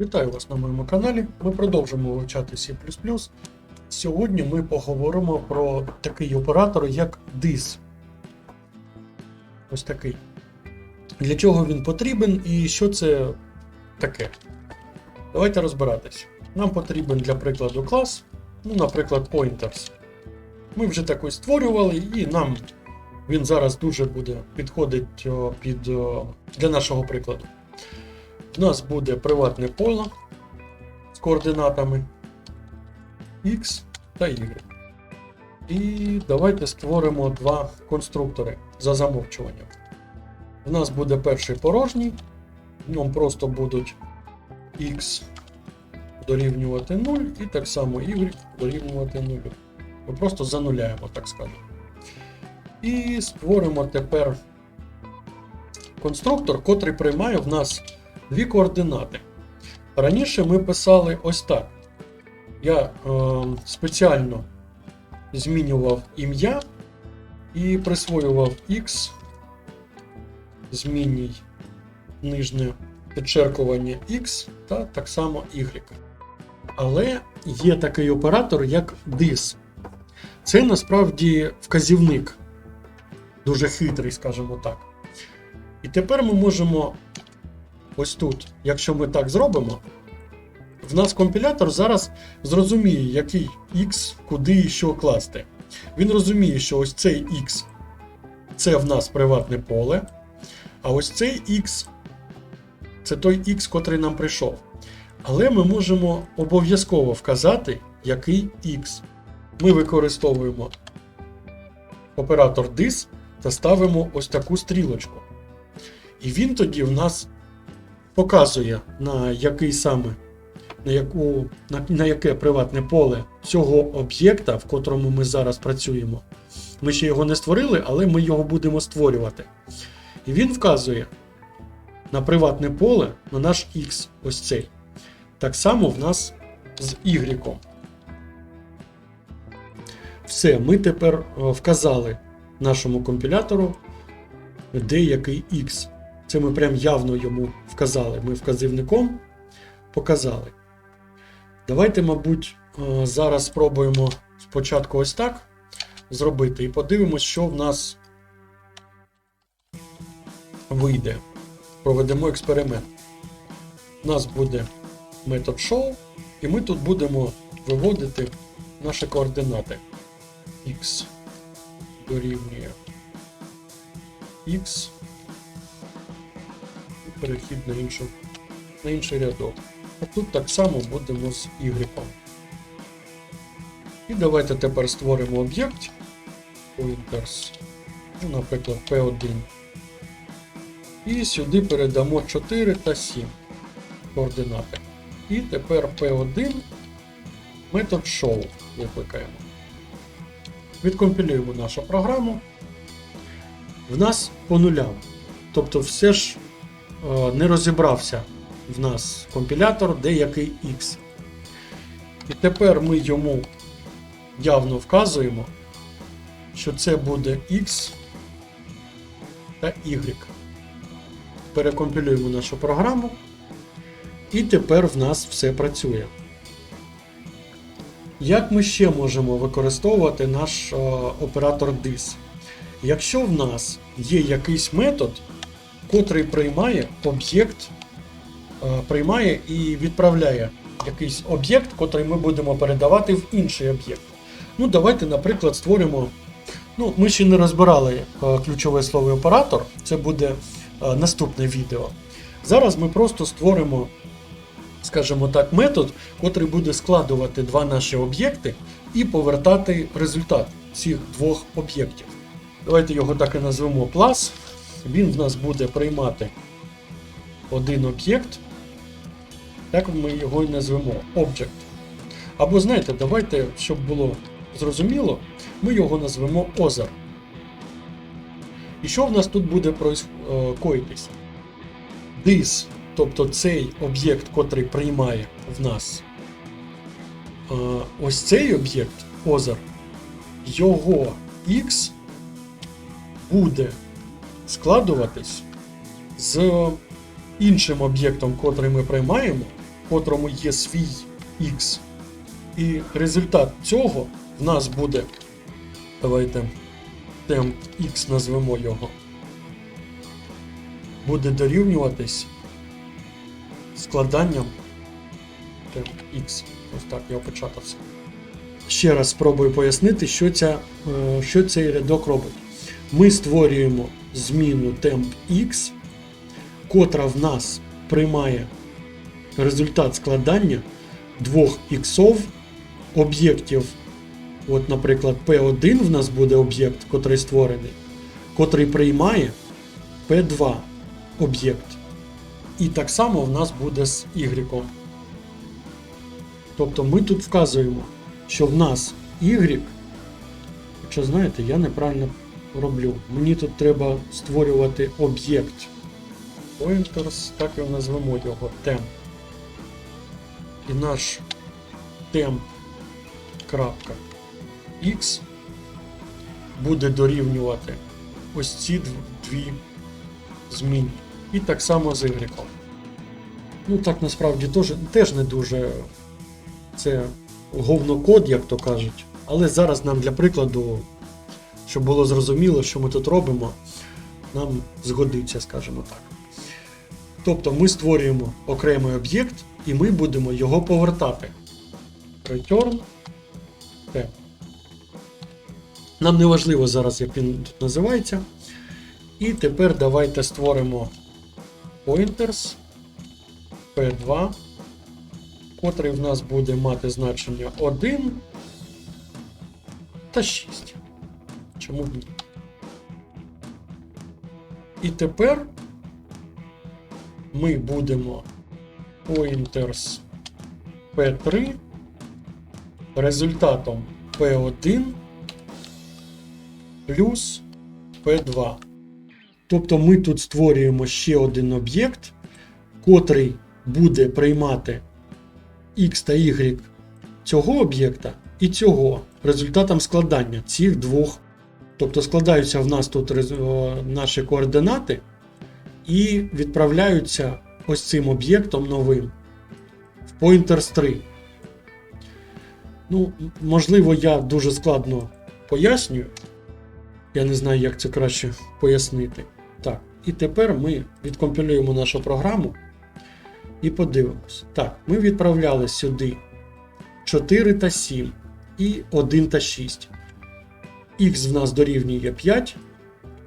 Вітаю вас на моєму каналі. Ми продовжимо вивчати C. Сьогодні ми поговоримо про такий оператор, як DIS. Ось такий. Для чого він потрібен і що це таке? Давайте розбиратись. Нам потрібен для прикладу клас, ну, наприклад, pointers. Ми вже такий створювали, і нам він зараз дуже буде підходить під, для нашого прикладу. У нас буде приватне поле з координатами X та Y. І давайте створимо два конструктори за замовчуванням. У нас буде перший порожній, в ньому просто будуть X дорівнювати 0 і так само Y дорівнювати 0. Ми просто зануляємо, так скажемо. І створимо тепер конструктор, котрий приймає в нас дві координати. Раніше ми писали ось так. Я е, спеціально змінював ім'я і присвоював X, змінюй нижнє підчеркування X та так само Y. Але є такий оператор, як DIS. Це насправді вказівник. Дуже хитрий, скажімо так. І тепер ми можемо ось тут, якщо ми так зробимо, в нас компілятор зараз зрозуміє, який X, куди і що класти. Він розуміє, що ось цей X це в нас приватне поле, а ось цей X це той X, котрий нам прийшов. Але ми можемо обов'язково вказати, який X. Ми використовуємо оператор DIS та ставимо ось таку стрілочку. І він тоді в нас показує, на який саме, на, яку, на, на яке приватне поле цього об'єкта, в котрому ми зараз працюємо. Ми ще його не створили, але ми його будемо створювати. І він вказує на приватне поле на наш X, ось цей. Так само в нас з Y. Все, ми тепер е, вказали нашому компілятору, де який X. Це ми прям явно йому вказали. Ми вказівником показали. Давайте, мабуть, е, зараз спробуємо спочатку ось так зробити і подивимось, що в нас вийде. Проведемо експеримент. У нас буде метод show, і ми тут будемо виводити наші координати. X дорівнює X перехід на, іншу, на інший рядок. А тут так само будемо з Y. І давайте тепер створимо об'єкт pointers, ну, наприклад, P1. І сюди передамо 4 та 7 координати. І тепер P1 метод show викликаємо. Відкомпілюємо нашу програму. В нас по нулям. Тобто все ж не розібрався в нас компілятор, де який X. І тепер ми йому явно вказуємо, що це буде X та Y. Перекомпілюємо нашу програму. І тепер в нас все працює. Як ми ще можемо використовувати наш е, оператор DIS? Якщо в нас є якийсь метод, котрий приймає об'єкт, е, приймає і відправляє якийсь об'єкт, котрий ми будемо передавати в інший об'єкт. Ну, давайте, наприклад, створимо. Ну, ми ще не розбирали е, ключове слово оператор, це буде е, наступне відео. Зараз ми просто створимо, скажімо так, метод, котрий буде складувати два наші об'єкти і повертати результат цих двох об'єктів. Давайте його так і назвемо клас. Він в нас буде приймати один об'єкт. Так ми його і назвемо Object. Або знаєте, давайте, щоб було зрозуміло, ми його назвемо Other. І що в нас тут буде е, коїтись? This, тобто цей об'єкт, котрий приймає в нас е, ось цей об'єкт Other, його X буде складуватись з іншим об'єктом, котрий ми приймаємо, котрому є свій X. І результат цього в нас буде. Давайте темп X назвемо його. Буде дорівнюватись складанням темп X. Ось так я опечатався. Ще раз спробую пояснити, що, ця, е, що цей рядок робить. Ми створюємо зміну temp X, котра в нас приймає результат складання двох іксов об'єктів. От, наприклад, P1 в нас буде об'єкт, котрий створений, котрий приймає P2 об'єкт. І так само в нас буде з Y. Тобто ми тут вказуємо, що в нас Y, хоча знаєте, я неправильно роблю. Мені тут треба створювати об'єкт. Pointers, так і назвемо його temp. І наш temp крапка буде дорівнювати ось ці дві зміни. І так само з y. Ну так насправді теж, теж не дуже це говнокод, як то кажуть. Але зараз нам для прикладу, щоб було зрозуміло, що ми тут робимо, нам згодиться, скажімо так. Тобто ми створюємо окремий об'єкт і ми будемо його повертати. Return temp. Нам не важливо зараз, як він тут називається. І тепер давайте створимо pointers P2, котрий в нас буде мати значення 1 та 6. Чому б ні? І тепер ми будемо pointers P3 результатом P1 плюс P2. Тобто ми тут створюємо ще один об'єкт, котрий буде приймати X та Y цього об'єкта і цього результатом складання цих двох. Тобто складаються в нас тут наші координати і відправляються ось цим об'єктом новим в pointers 3. Ну, можливо, я дуже складно пояснюю. Я не знаю, як це краще пояснити. Так, і тепер ми відкомпілюємо нашу програму і подивимось. Так, ми відправляли сюди 4 та 7 і 1 та 6. Х в нас дорівнює 5,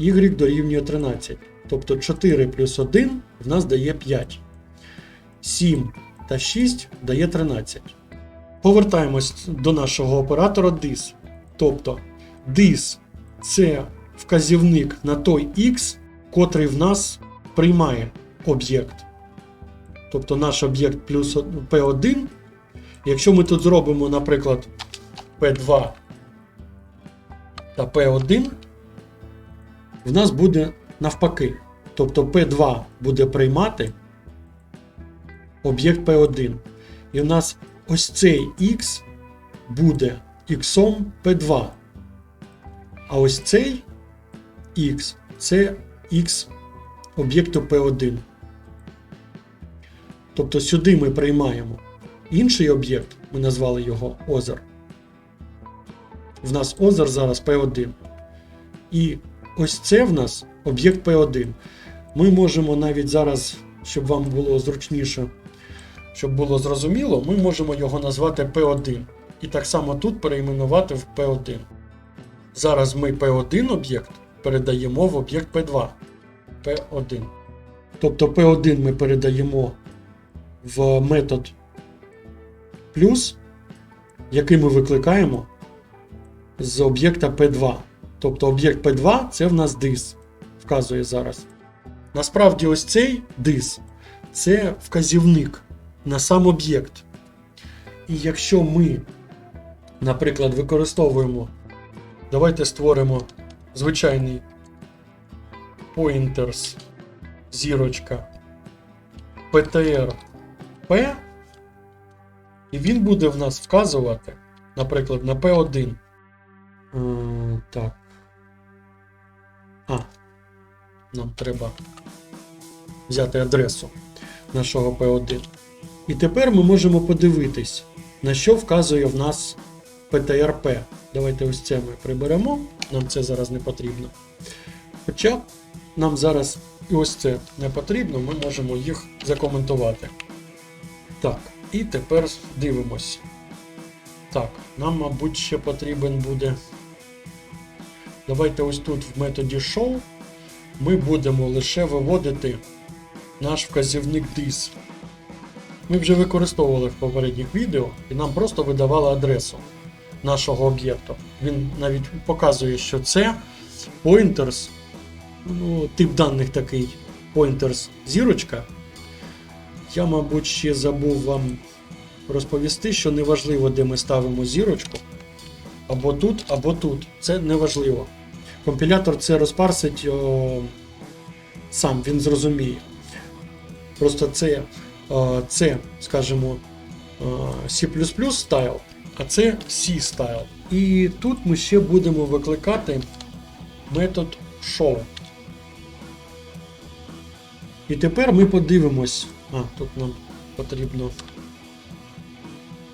y дорівнює 13. Тобто 4 плюс 1 в нас дає 5. 7 та 6 дає 13. Повертаємось до нашого оператора dis. Тобто dis це вказівник на той x, котрий в нас приймає об'єкт. Тобто наш об'єкт плюс P1. Якщо ми тут зробимо, наприклад, P2 та P1, в нас буде навпаки. Тобто P2 буде приймати об'єкт P1. І в нас ось цей X буде X P2. А ось цей X це X об'єкту P1. Тобто сюди ми приймаємо інший об'єкт, ми назвали його озер. В нас озер зараз P1. І ось це в нас об'єкт P1. Ми можемо навіть зараз, щоб вам було зручніше, щоб було зрозуміло, ми можемо його назвати P1. І так само тут перейменувати в P1. Зараз ми P1 об'єкт передаємо в об'єкт P2. P1. Тобто P1 ми передаємо в метод плюс, який ми викликаємо з об'єкта P2. Тобто об'єкт P2 це в нас dis, вказує зараз. Насправді, ось цей dis це вказівник на сам об'єкт. І якщо ми, наприклад, використовуємо, давайте створимо звичайний pointers зірочка PTR P, і він буде в нас вказувати, наприклад, на P1. Е, так. А. Нам треба взяти адресу нашого P1. І тепер ми можемо подивитись, на що вказує в нас PTRP. Давайте ось це ми приберемо, нам це зараз не потрібно. Хоча нам зараз ось це не потрібно, ми можемо їх закоментувати. Так, і тепер дивимось. Так, нам, мабуть, ще потрібен буде. Давайте ось тут в методі show ми будемо лише виводити наш вказівник dis. Ми вже використовували в попередніх відео і нам просто видавали адресу нашого об'єкту. Він навіть показує, що це pointers, ну, тип даних такий pointers зірочка. Я, мабуть, ще забув вам розповісти, що неважливо, де ми ставимо зірочку. Або тут, або тут. Це неважливо. Компілятор це розпарсить о, сам, він зрозуміє. Просто це, о, це скажімо, C стайл, а це C стайл. І тут ми ще будемо викликати метод show. І тепер ми подивимось. А, тут нам потрібно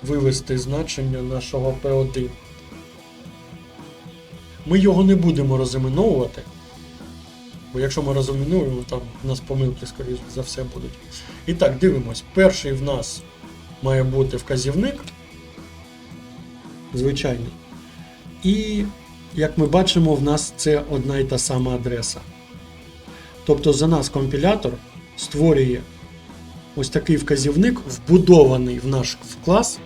вивести значення нашого P1. Ми його не будемо розіменовувати. Бо якщо ми розіменуємо, там у нас помилки, скоріш за все, будуть. І так, дивимось. Перший в нас має бути вказівник. Звичайний. І, як ми бачимо, в нас це одна і та сама адреса. Тобто за нас компілятор створює ось такий вказівник, вбудований в наш клас,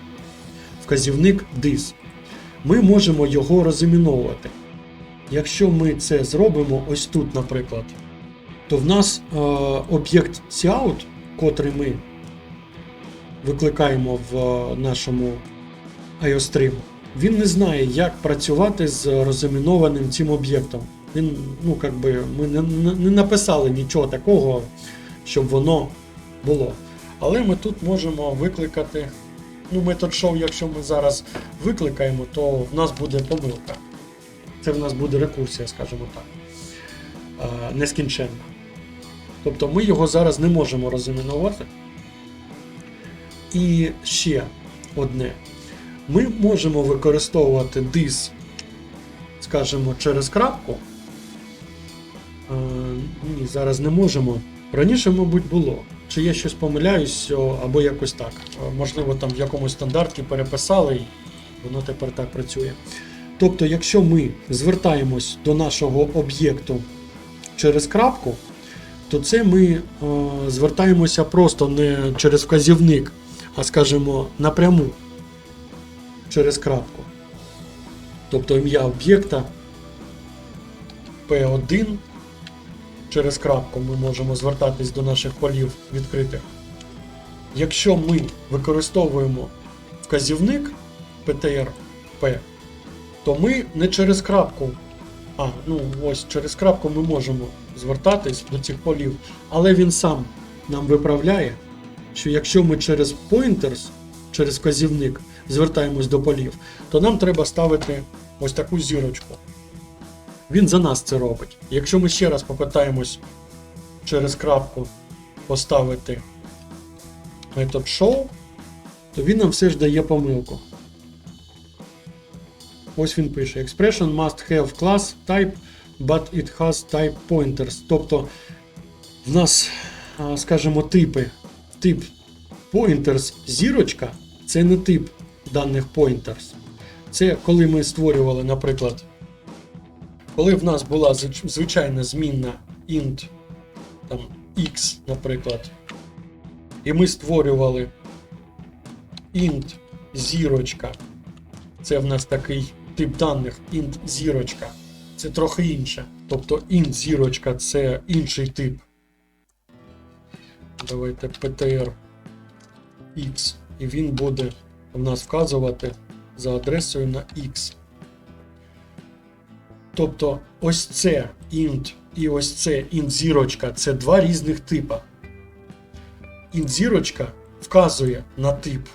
вказівник dis. Ми можемо його розіміновувати. Якщо ми це зробимо ось тут, наприклад, то в нас е, об'єкт cout, котрий ми викликаємо в е, нашому IOStream, він не знає, як працювати з розімінованим цим об'єктом. Він, ну, как би, ми не, не- не написали нічого такого, щоб воно було. Але ми тут можемо викликати. Ну, метод show, якщо ми зараз викликаємо, то в нас буде помилка. Це в нас буде рекурсія, скажімо так. Нескінченна. Тобто ми його зараз не можемо розіменувати. І ще одне. Ми можемо використовувати dis, скажімо, через крапку. А, ні, зараз не можемо. Раніше, мабуть, було. Чи я щось помиляюсь, або якось так. Можливо, там в якомусь стандарті переписали, і воно тепер так працює. Тобто, якщо ми звертаємось до нашого об'єкту через крапку, то це ми е, звертаємося просто не через вказівник, а скажімо напряму через крапку. Тобто ім'я об'єкта P1 через крапку ми можемо звертатись до наших полів відкритих. Якщо ми використовуємо вказівник PTR-P, то ми не через крапку. А, ну ось через крапку ми можемо звертатись до цих полів, але він сам нам виправляє, що якщо ми через pointers, через вказівник звертаємось до полів, то нам треба ставити ось таку зірочку. Він за нас це робить. Якщо ми ще раз попитаємось через крапку поставити метод show, то він нам все ж дає помилку. Ось він пише: Expression must have class type, but it has type pointers. Тобто в нас, скажімо, типи. Тип pointers зірочка це не тип даних pointers. Це коли ми створювали, наприклад, коли в нас була звичайна змінна int там, x, наприклад, і ми створювали int зірочка. Це в нас такий тип даних int зірочка. Це трохи інше. Тобто int зірочка це інший тип. Давайте PTR X. І він буде в нас вказувати за адресою на X. Тобто ось це int і ось це int зірочка це два різних типа. Int зірочка вказує на тип.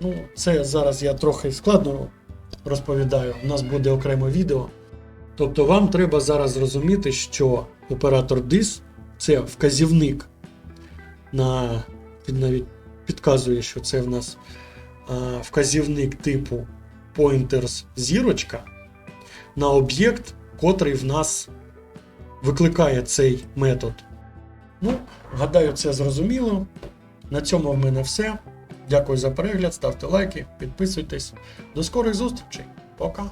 Ну, це зараз я трохи складно розповідаю. У нас буде окреме відео. Тобто вам треба зараз зрозуміти, що оператор DIS це вказівник на він навіть підказує, що це в нас а, вказівник типу pointers зірочка на об'єкт, котрий в нас викликає цей метод. Ну, гадаю, це зрозуміло. На цьому в мене все. Дякую за перегляд, ставте лайки, підписуйтесь. До скорих зустрічей. Пока!